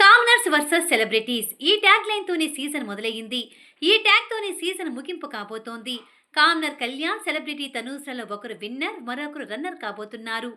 Commoners versus celebrities. ఈ tag line తోనే season మొదలయ్యింది. ఈ ట్యాగ్ తోనే సీజన్ ముగింపు కాబోతోంది. కామనర్ కళ్యాణ్ సెలబ్రిటీ తనూస్లలో ఒకరు విన్నర్ మరొకరు రన్నర్ కాబోతున్నారు.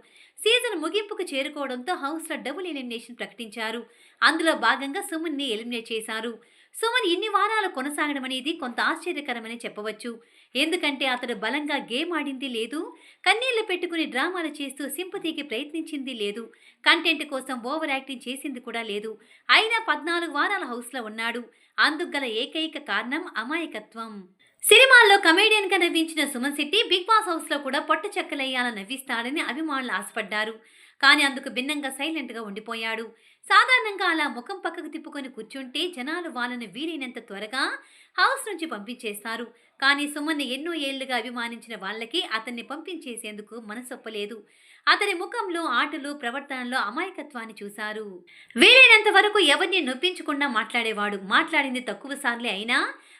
సీజన్ ముగింపుకు చేరుకోవడంతో హౌస్లో డబుల్ ఎలిమినేషన్ ప్రకటించారు. అందులో భాగంగా సుమన్ని ఎలిమినేట్ చేశారు. సుమన్ ఇన్ని వారాలు కొనసాగడం అనేది కొంత ఆశ్చర్యకరమని చెప్పవచ్చు. ఎందుకంటే అతడు బలంగా గేమ్ ఆడింది లేదు కన్నీళ్ళు పెట్టుకుని డ్రామాలు చేస్తూ సింపతికి ప్రయత్నించింది లేదు కంటెంట్ కోసం ఓవర్ యాక్టింగ్ చేసింది కూడా లేదు. అయినా పద్నాలుగు వారాల హౌస్లో ఉన్నాడు. అందుకు ఏకైక కారణం అమాయకత్వం. సినిమాల్లో కమేడియన్గా నవ్వించిన సుమన్ శెట్టి బిగ్ బాస్ హౌస్లో కూడా పొట్ట చెక్కలయ్యాలని నవ్విస్తాడని అభిమానులు ఆశపడ్డారు. కానీ అందుకు భిన్నంగా సైలెంట్గా ఉండిపోయాడు. సాధారణంగా అలా ముఖం పక్కకు తిప్పుకొని కూర్చుంటే జనాలు వాళ్ళని వీలైనంత త్వరగా హౌస్ నుంచి పంపించేస్తారు. కానీ సుమన్ని ఎన్నో ఏళ్ళుగా అభిమానించిన వాళ్ళకి అతన్ని పంపించేసేందుకు మనసొప్పలేదు. అతని ముఖంలో ఆటలు ప్రవర్తనలో అమాయకత్వాన్ని చూశారు. వీలైనంత వరకు ఎవరిని నొప్పించకుండా మాట్లాడేవాడు. మాట్లాడింది తక్కువ సార్లే అయినా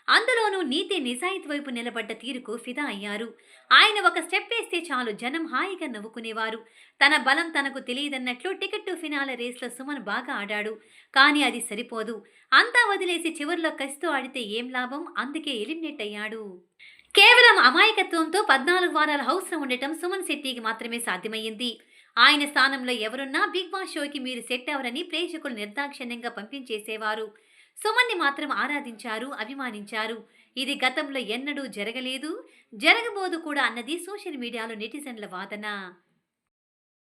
అందులోనూ నీతి నిజాయితీ వైపు నిలబడ్డ తీరుకు ఫిదా అయ్యారు. ఆయన ఒక స్టెప్ వేస్తే చాలు జనం హాయిగా నవ్వుకునేవారు. తన బలం తనకు తెలియదన్నట్లు టికెట్ టు ఫినాల రేస్లో సుమన్ బాగా ఆడాడు. కానీ అది సరిపోదు. అంతా వదిలేసి చివరిలో కసితో ఆడితే ఏం లాభం? అందుకే ఎలిమినేట్ అయ్యాడు. కేవలం అమాయకత్వంతో పద్నాలుగు వారాల హౌస్లో ఉండటం సుమన్ శెట్టికి మాత్రమే సాధ్యమయ్యింది. ఆయన స్థానంలో ఎవరున్నా బిగ్ బాస్ షోకి మీరు సెట్ అవరని ప్రేక్షకులు నిర్దాక్షిణ్యంగా పంపించేసేవారు. సుమన్ని మాత్రం ఆరాధించారు అభిమానించారు. ఇది గతంలో ఎన్నడూ జరగలేదు. జరగబోదు కూడా అన్నది సోషల్ మీడియాలో నెటిజన్ల వాదన.